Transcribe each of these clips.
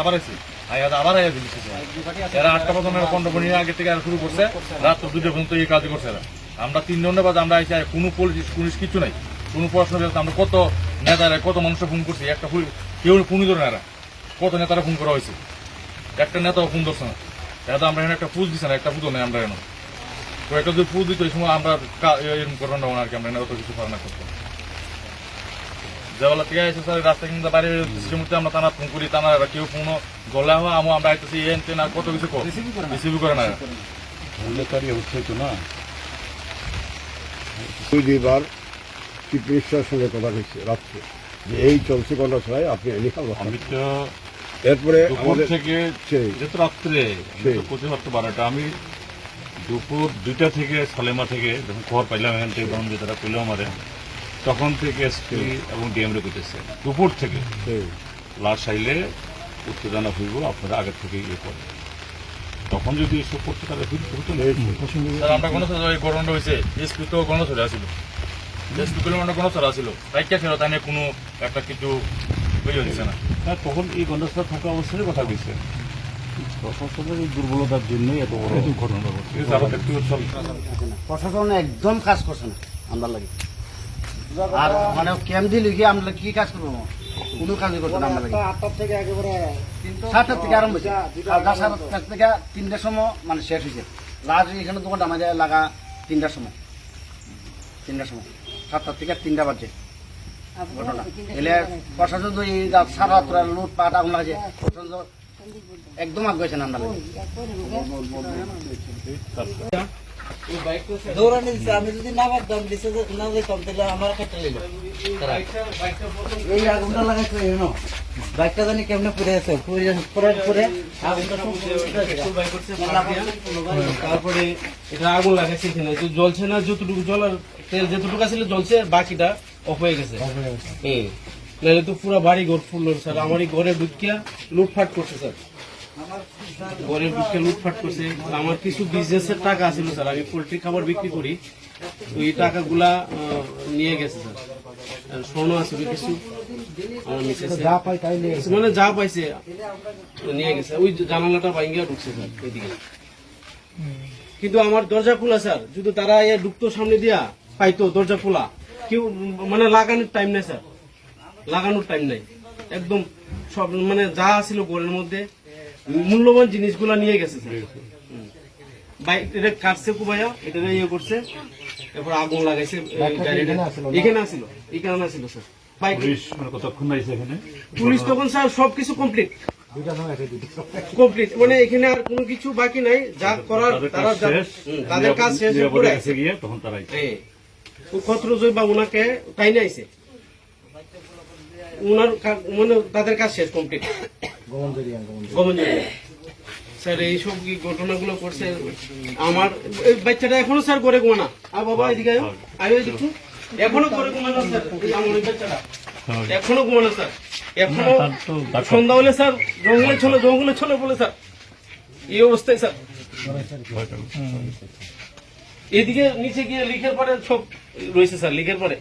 আবার আছে আবার এরা আটটা পর্যন্ত থেকে শুরু করছে। রাত দুটো পর্যন্ত এই কাজ করছে এরা। আমরা তিন জনের বাদ আমরা আইসি কোনো পুলিশ পুলিশ কিছু নাই। কোনো পড়াশোনা আমরা কত নেতারা, কত মানুষের ফোন করছি। একটা কেউ ফোনই ধরে না কত নেতারা ফোন করা হয়েছে। একটা নেতাও ফোন ধরছে না। এটা আমরা এখানে একটা পুজ দিচ্ছে না, একটা পুজো নেই আমরা এখানে। তো একটা যদি পুজ দিত, এই সময় আমরা আর কি আমরা কিছু পারে না করতাম। থেকে এসে রাস্তা কিন্তু বাইরে মধ্যে আমরা টানা ফোন করি টানা কেউ ফোন গলা হওয়া আমো আমরা আইতেছি এন তেন আর কত কিছু রিসিভ করে না। এরা। তারই অবস্থা হতো না। দুই দুইবার চিফ মিনিস্টারের সঙ্গে কথা হয়েছে রাত্রে। যে এই চলছে গন্ডাছড়ায় আপনি এনে আমি তো এরপরে আমাদের থেকে যেহেতু রাত্রে। তো রাত্রে বারোটা আমি দুপুর দুইটা থেকে সালেমা থেকে যখন খবর পাইলাম এখান থেকে তখন যে তারা পেল আমাদের তখন থেকে এসপি এবং ডিএম রে করতেছে দুপুর থেকে লাশ আইলে উত্তেজনা হইব আপনারা আগে থেকে ইয়ে করেন। তখন যদি এসব করতে তাহলে হতো না। আমরা কোনো গরমটা হয়েছে এসপি তো গণছড়ে আসিল এসপি আসিল রাইকা ছিল তাই নিয়ে কোনো একটা কিছু বুঝে দিচ্ছে না। তখন এই থাকা অবস্থায় কথা কইছে। প্রশাসনের এই দুর্বলতার জন্যই এত বড় ঘটনা প্রশাসন একদম কাজ করছে না আমরা লাগে। আর মানে ক্যাম্প দিলে কি আমরা কি কাজ করব? কোনো কাজই করছে না আমরা সাতটার থেকে আরম্ভ হয়েছে। দশ সাতটার থেকে তিনটার সময় মানে শেষ হয়েছে। লাস্ট এখানে দোকানটা আমাদের লাগা তিনটার সময়। তিনটার সময়। সাতটার থেকে তিনটা বাজছে। ঘটনা। এলে প্রশাসন তো এই সারা রাত্র লুটপাট, আগুন লাগছে প্রশাসন একদম আগ না আমরা দৌড়ানি দিছে আমি যদি না পারতাম না যেতাম তাহলে আমার কাটতে লইল এই আগুনটা লাগাইছে এন বাইকটা জানি কেমনে পুড়ে আছে পুড়ে পুরার পরে আগুনটা তারপরে এটা আগুন লাগাইছে এখানে। জ্বলছে না যতটুকু জলার তেল যেতটুকু ছিল জ্বলছে বাকিটা অফ হয়ে গেছে। নাহলে তো পুরো বাড়ি ঘর ফুল স্যার। আমার এই ঘরে ঢুকিয়া লুটফাট করছে স্যার। ঘরে ঢুকিয়া লুটফাট করছে। আমার কিছু বিজনেসের টাকা ছিল স্যার আমি পোল্ট্রি খাবার বিক্রি করি। তো এই টাকাগুলা নিয়ে গেছে স্যার। স্বর্ণ আছে কিছু মানে যা পাইছে নিয়ে গেছে। ওই জানালাটা ভাঙ্গিয়া ঢুকছে স্যার এদিকে। কিন্তু আমার দরজা খোলা স্যার যদি তারা এ ঢুকতো সামনে দিয়া পাইতো দরজা খোলা। কেউ মানে লাগানোর টাইম নেই স্যার। লাগানোর টাইম নাই। একদম সব মানে যা ছিল ঘরের মধ্যে মূল্যবান জিনিসগুলো নিয়ে গেছে বাইক এটা কাটছে কুবাইয়া এটা ইয়ে করছে এরপর আগুন লাগাইছে গাড়িটা। এখানে আসিল এখানে আসিল স্যার। বাইক মানে কতক্ষণ এখানে? পুলিশ তখন স্যার সবকিছু কমপ্লিট। কমপ্লিট। মানে এখানে আর কোনো কিছু বাকি নাই যা করার তাদের তারা কাজ শেষ তাদের কাজ শেষ হয়ে নিরাপদে পড়ে কাছে গিয়ে তখন তারাই খত্রজয় বা ওনাকে টাইনে আইছে। ওনার মানে তাদের কাজ শেষ কমপ্লিট। স্যার এইসব কি ঘটনাগুলো করছে আমার? এই বাচ্চাটা এখনও স্যার করে ঘুমানা আর বাবা এদিকে আয়ো। আয়ো এখনও করে ঘুমানো স্যার। আমার বাচ্চাটা। এখনও ঘুমানো স্যার। এখনও সন্ধ্যা হলে স্যার জঙ্গলে চলে জঙ্গলে চলে বলে স্যার। এই অবস্থায় স্যার। এদিকে নিচে গিয়ে লিখের পরে সব রয়েছে স্যার লিখের পরে।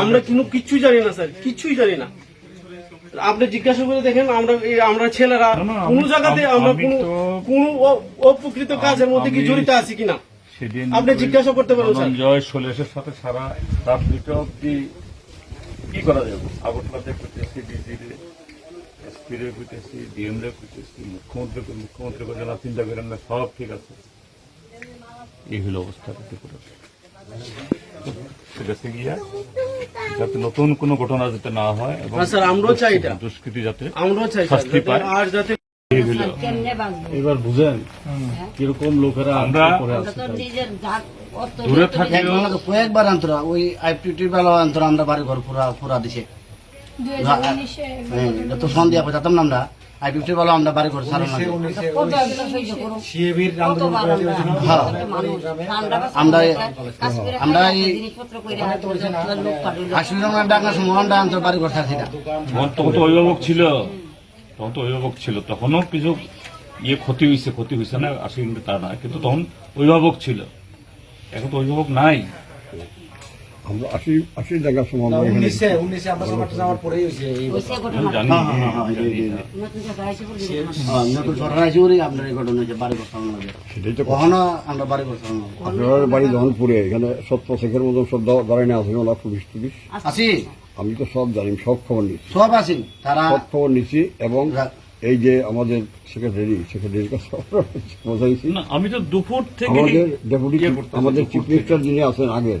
আমরা কিন্তু কিচ্ছুই জানি না স্যার কিচ্ছুই জানি না। আপনি জিজ্ঞাসা করে দেখেন আমরা আমরা ছেলেরা কোন জায়গাতে আমরা আমি কোন তো- কোন অপ্রকৃত কাজের মধ্যে কি জড়িত আছি কিনা? সেদিন আপনি জিজ্ঞাসা করতে পারেন, স্যার। জয় সোলেশের সাথে সারা রাত দুটো অব্দি কি করা যাবে আগরতলাতে করতেছি ডিজি এসপি রে করতেছি ডিএম রে করতেছি মুখ্যমন্ত্রী মুখ্যমন্ত্রী করে চিন্তা করেন না সব ঠিক আছে। এই হলো অবস্থা ত্রিপুরা গিয়া যাতে নতুন কোনো ঘটনা যাতে না হয় এবং হ্যাঁ, স্যার, আমরাও চাই এটা। দুষ্কৃতি যাতে আমরাও চাই শাস্তি পায়। আর যাতে এবার বুঝেন কীরকম লোকেরা আমরা দূরে না, কয়েকবার আন্তরা ওই আইপিটি বেলা আন্তরা আমরা বাড়ি ঘর পুরা পুরা দিছে। হ্যাঁ, এটা তো সন্ধ্যা পয়সা না। আমরা আইপিটি বেলা আমরা বাড়ি ঘর সারা হ্যাঁ। আমরা আমরা আসলে আমরা সময় আমরা বাড়ি ঘর থাকি না। তখন তো অভিভাবক ছিল। তখন তো অভিভাবক ছিল। তখনও কিছু ইয়ে ক্ষতি হয়েছে ক্ষতি হয়েছে না আসলে তা নয় কিন্তু তখন অভিভাবক ছিল। এখন তো অভিভাবক নাই। আমরা আশি আশি জায়গার সময় উনিশে উনিশে আমরা সবার যাওয়ার পরেই হয়েছে এই হয়েছে ঘটনা। জানি হ্যাঁ, হ্যাঁ, হ্যাঁ, জায়গা আপনার বাড়ি বসানো সেটাই তো কথা। আমরা বাড়ি বসানো লাগে আপনার বাড়ি যখন পুরে এখানে সত্য শেখের মতন সব দাঁড়ায় না আছে ওরা পুলিশ টুলিশ। আমি তো সব জানি সব খবর নিচ্ছি সব আছি তারা সব খবর নিচ্ছি এবং এই যে আমাদের সেক্রেটারি সেক্রেটারির কাছে আমি তো দুপুর থেকে আমাদের ডেপুটি আমাদের চিফ মিনিস্টার যিনি আছেন আগের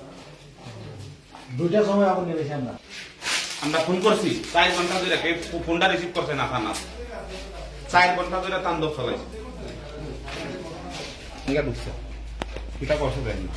দুইটার সময় আগুন নিয়েছি আমরা আমরা ফোন করছি চার ঘণ্টা ধরে কে ফোনটা রিসিভ করছে না থানা। চার ঘণ্টা ধরে তাণ্ডব চলাইছে। এটা ঢুকছে। এটা করছে দেয়নি।